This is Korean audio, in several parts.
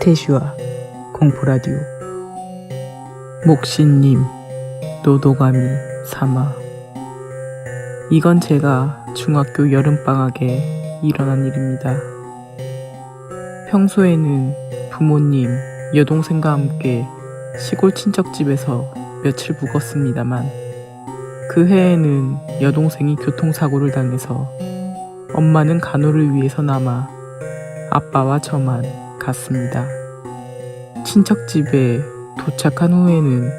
태슈와 공포라디오 목신님 노도가미 사마 이건 제가 중학교 여름방학에 일어난 일입니다. 평소에는 부모님, 여동생과 함께 시골 친척집에서 며칠 묵었습니다만 그 해에는 여동생이 교통사고를 당해서 엄마는 간호를 위해서 남아 아빠와 저만 갔습니다. 친척 집에 도착한 후에는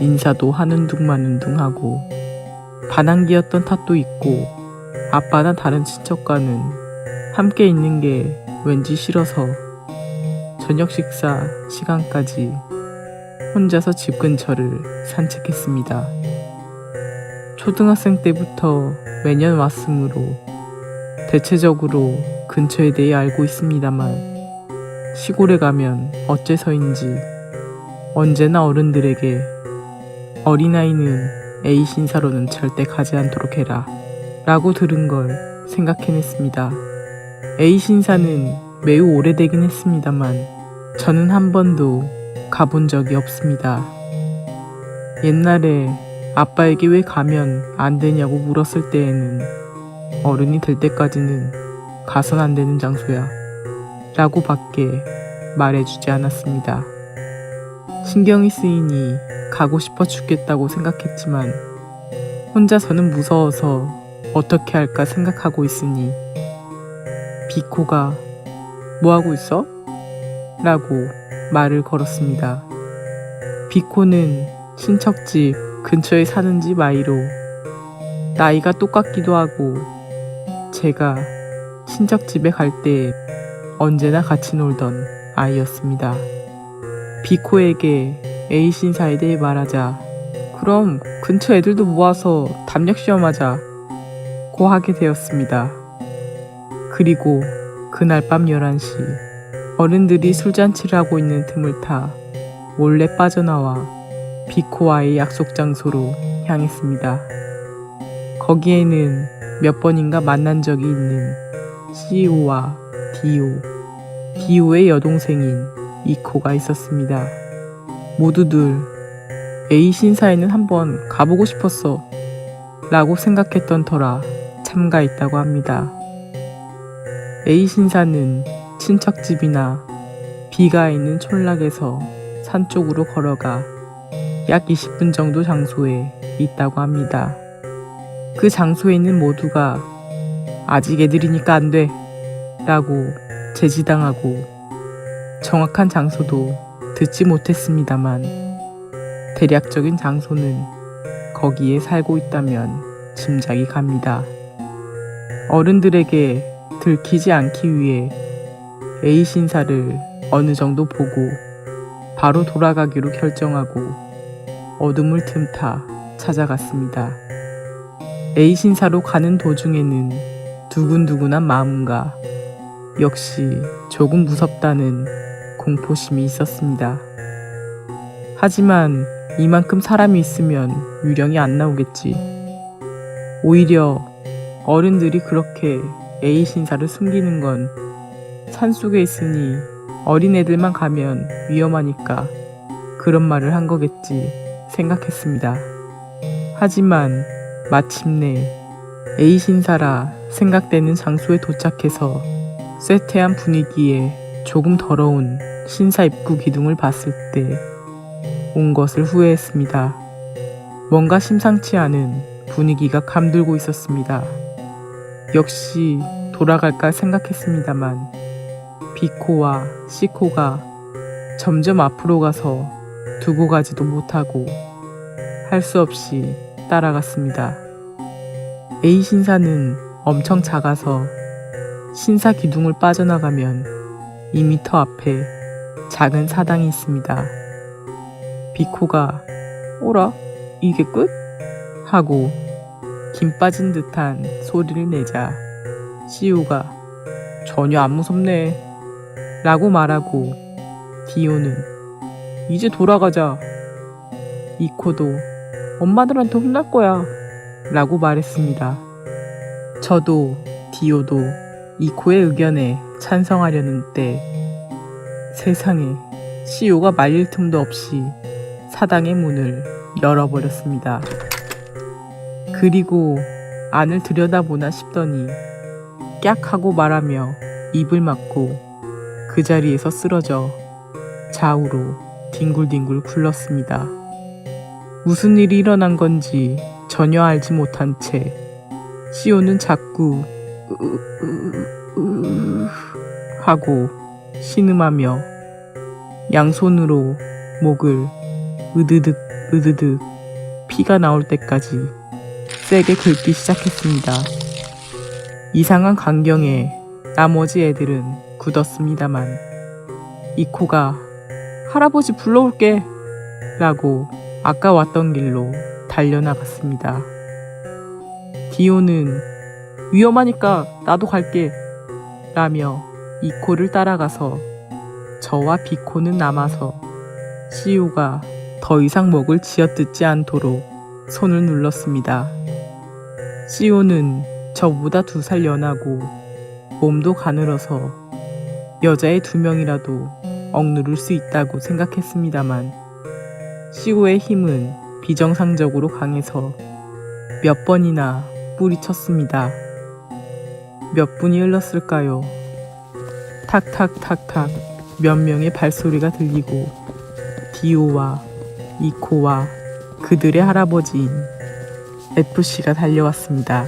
인사도 하는 둥 마는 둥 하고 반항기였던 탓도 있고 아빠나 다른 친척과는 함께 있는 게 왠지 싫어서 저녁 식사 시간까지 혼자서 집 근처를 산책했습니다. 초등학생 때부터 매년 왔으므로 대체적으로 근처에 대해 알고 있습니다만 시골에 가면 어째서인지 언제나 어른들에게 어린아이는 A 신사로는 절대 가지 않도록 해라 라고 들은 걸 생각해냈습니다. A 신사는 매우 오래되긴 했습니다만 저는 한 번도 가본 적이 없습니다. 옛날에 아빠에게 왜 가면 안 되냐고 물었을 때에는 어른이 될 때까지는 가선 안 되는 장소야 라고 밖에 말해주지 않았습니다. 신경이 쓰이니 가고 싶어 죽겠다고 생각했지만 혼자서는 무서워서 어떻게 할까 생각하고 있으니 비코가 뭐 하고 있어? 라고 말을 걸었습니다. 비코는 친척집 근처에 사는 집 아이로 나이가 똑같기도 하고 제가 친척집에 갈때 언제나 같이 놀던 아이였습니다. 비코에게 A 신사에 대해 말하자 그럼 근처 애들도 모아서 담력 시험하자 고 하게 되었습니다. 그리고 그날 밤 11시 어른들이 술잔치를 하고 있는 틈을 타 몰래 빠져나와 비코와의 약속 장소로 향했습니다. 거기에는 몇 번인가 만난 적이 있는 CEO와 디 오, 디오의 여동생인 이코가 있었습니다. 모두들 A 신사에는 한번 가보고 싶었어 라고 생각했던 터라 참가했다고 합니다. A 신사는 친척집이나 비가 있는 촌락에서 산 쪽으로 걸어가 약 20분 정도 장소에 있다고 합니다. 그 장소에는 모두가 아직 애들이니까 안 돼. 라고 제지당하고 정확한 장소도 듣지 못했습니다만 대략적인 장소는 거기에 살고 있다면 짐작이 갑니다. 어른들에게 들키지 않기 위해 A 신사를 어느 정도 보고 바로 돌아가기로 결정하고 어둠을 틈타 찾아갔습니다. A 신사로 가는 도중에는 두근두근한 마음과 역시 조금 무섭다는 공포심이 있었습니다. 하지만 이만큼 사람이 있으면 유령이 안 나오겠지. 오히려 어른들이 그렇게 A 신사를 숨기는 건 산속에 있으니 어린애들만 가면 위험하니까 그런 말을 한 거겠지 생각했습니다. 하지만 마침내 A 신사라 생각되는 장소에 도착해서 쇠퇴한 분위기에 조금 더러운 신사 입구 기둥을 봤을 때 온 것을 후회했습니다. 뭔가 심상치 않은 분위기가 감돌고 있었습니다. 역시 돌아갈까 생각했습니다만 비코와 시코가 점점 앞으로 가서 두고 가지도 못하고 할 수 없이 따라갔습니다. A 신사는 엄청 작아서 신사 기둥을 빠져나가면 2미터 앞에 작은 사당이 있습니다. 비코가 오라 이게 끝? 하고 김 빠진 듯한 소리를 내자 시우가 전혀 안 무섭네 라고 말하고 디오는 이제 돌아가자 이코도 엄마들한테 혼날 거야 라고 말했습니다. 저도 디오도 이코의 의견에 찬성하려는 때 세상에 시오가 말릴 틈도 없이 사당의 문을 열어버렸습니다. 그리고 안을 들여다보나 싶더니 깍 하고 말하며 입을 막고 그 자리에서 쓰러져 좌우로 뒹굴뒹굴 굴렀습니다. 무슨 일이 일어난 건지 전혀 알지 못한 채 시오는 자꾸 하고 신음하며 양손으로 목을 으드득 으드득 피가 나올 때까지 세게 긁기 시작했습니다. 이상한 광경에 나머지 애들은 굳었습니다만 이코가 할아버지 불러올게 라고 아까 왔던 길로 달려나갔습니다. 디오는 위험하니까 나도 갈게 라며 이코를 따라가서 저와 비코는 남아서 시우가 더 이상 목을 쥐어뜯지 않도록 손을 눌렀습니다. 시오는 저보다 두 살 연하고 몸도 가늘어서 여자의 두 명이라도 억누를 수 있다고 생각했습니다만 시오의 힘은 비정상적으로 강해서 몇 번이나 뿌리쳤습니다. 몇 분이 흘렀을까요? 탁탁탁탁 몇 명의 발소리가 들리고 디오와 이코와 그들의 할아버지인 FC가 달려왔습니다.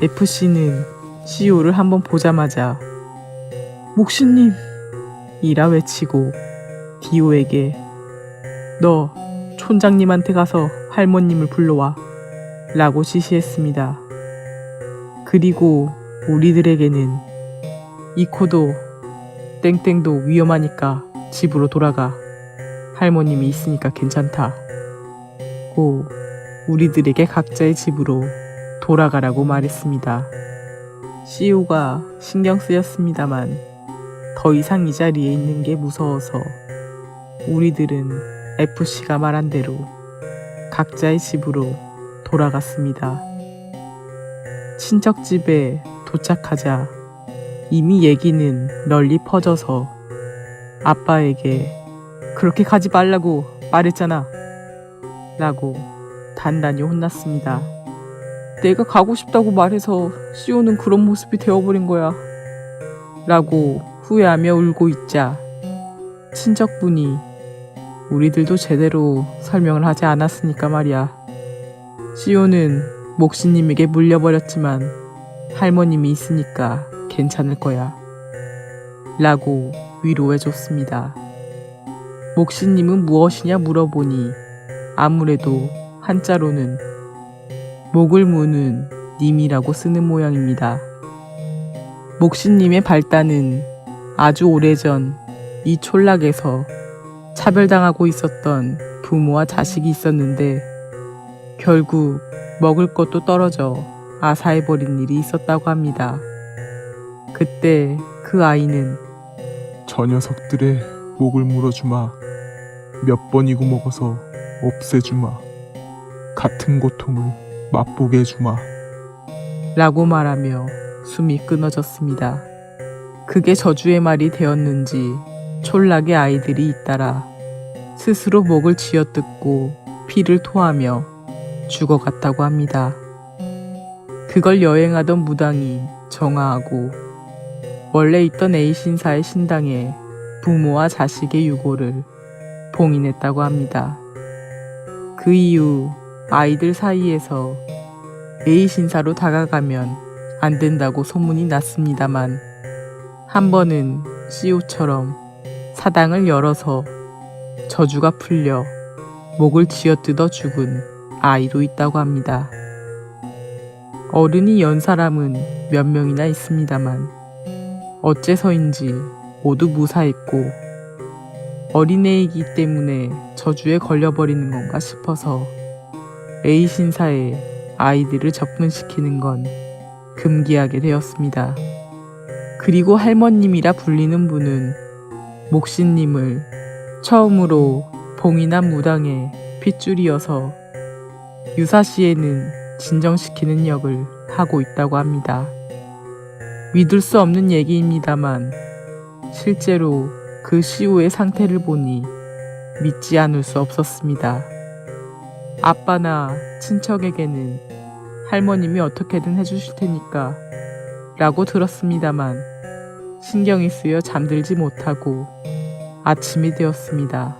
FC는 CEO를 한번 보자마자 목신님! 이라 외치고 디오에게 너 촌장님한테 가서 할머님을 불러와 라고 지시했습니다. 그리고 우리들에게는 이 코도 땡땡도 위험하니까 집으로 돌아가 할머님이 있으니까 괜찮다. 고 우리들에게 각자의 집으로 돌아가라고 말했습니다. CEO가 신경 쓰였습니다만 더 이상 이 자리에 있는 게 무서워서 우리들은 FC가 말한 대로 각자의 집으로 돌아갔습니다. 친척 집에 도착하자 이미 얘기는 널리 퍼져서 아빠에게 그렇게 가지 말라고 말했잖아. 라고 단단히 혼났습니다. 내가 가고 싶다고 말해서 시오는 그런 모습이 되어버린 거야. 라고 후회하며 울고 있자 친척분이 우리들도 제대로 설명을 하지 않았으니까 말이야. 시오는 목시님에게 물려버렸지만 할머님이 있으니까 괜찮을 거야. 라고 위로해줬습니다. 목시님은 무엇이냐 물어보니 아무래도 한자로는 목을 무는 님이라고 쓰는 모양입니다. 목시님의 발단은 아주 오래전 이 촌락에서 차별당하고 있었던 부모와 자식이 있었는데 결국 먹을 것도 떨어져 아사해버린 일이 있었다고 합니다. 그때 그 아이는 저 녀석들의 목을 물어주마. 몇 번이고 먹어서 없애주마. 같은 고통을 맛보게 해주마. 라고 말하며 숨이 끊어졌습니다. 그게 저주의 말이 되었는지 촌락의 아이들이 잇따라 스스로 목을 쥐어뜯고 피를 토하며 죽어갔다고 합니다. 그걸 여행하던 무당이 정화하고 원래 있던 A 신사의 신당에 부모와 자식의 유고를 봉인했다고 합니다. 그 이후 아이들 사이에서 A 신사로 다가가면 안 된다고 소문이 났습니다만 한 번은 CEO처럼 사당을 열어서 저주가 풀려 목을 쥐어뜯어 죽은 아이도 있다고 합니다. 어른이 연 사람은 몇 명이나 있습니다만 어째서인지 모두 무사했고 어린애이기 때문에 저주에 걸려버리는 건가 싶어서 A 신사에 아이들을 접근시키는 건 금기하게 되었습니다. 그리고 할머님이라 불리는 분은 목신님을 처음으로 봉인한 무당의 핏줄이어서 유사시에는 진정시키는 역을 하고 있다고 합니다. 믿을 수 없는 얘기입니다만 실제로 그 시우의 상태를 보니 믿지 않을 수 없었습니다. 아빠나 친척에게는 할머님이 어떻게든 해주실 테니까 라고 들었습니다만 신경이 쓰여 잠들지 못하고 아침이 되었습니다.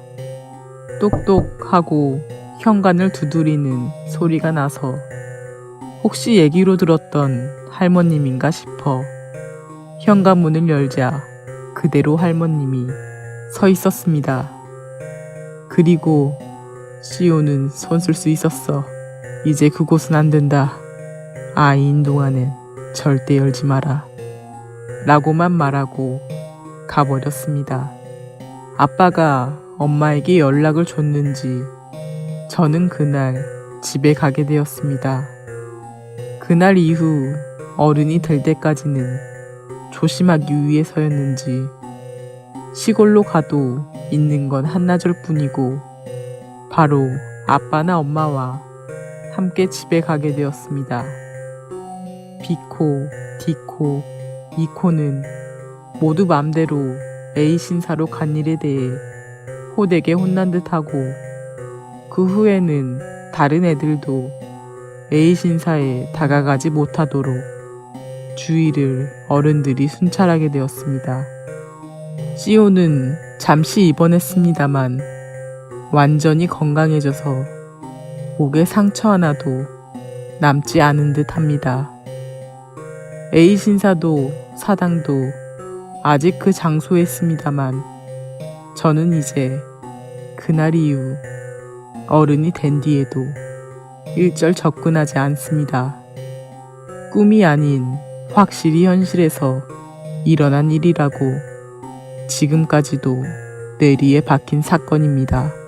똑똑하고 현관을 두드리는 소리가 나서 혹시 얘기로 들었던 할머님인가 싶어 현관문을 열자 그대로 할머님이 서 있었습니다. 그리고 시오는 손쓸 수 있었어. 이제 그곳은 안 된다. 아이인 동안은 절대 열지 마라. 라고만 말하고 가버렸습니다. 아빠가 엄마에게 연락을 줬는지 저는 그날 집에 가게 되었습니다. 그날 이후 어른이 될 때까지는 조심하기 위해서였는지 시골로 가도 있는 건 한나절 뿐이고 바로 아빠나 엄마와 함께 집에 가게 되었습니다. 비코, 디코, 이코는 모두 맘대로 A 신사로 간 일에 대해 호되게 혼난 듯하고 그 후에는 다른 애들도 A 신사에 다가가지 못하도록 주의를 어른들이 순찰하게 되었습니다. 시오는 잠시 입원했습니다만 완전히 건강해져서 목에 상처 하나도 남지 않은 듯 합니다. A 신사도 사당도 아직 그 장소에 있습니다만 저는 이제 그날 이후 어른이 된 뒤에도 일절 접근하지 않습니다. 꿈이 아닌 확실히 현실에서 일어난 일이라고 지금까지도 뇌리에 박힌 사건입니다.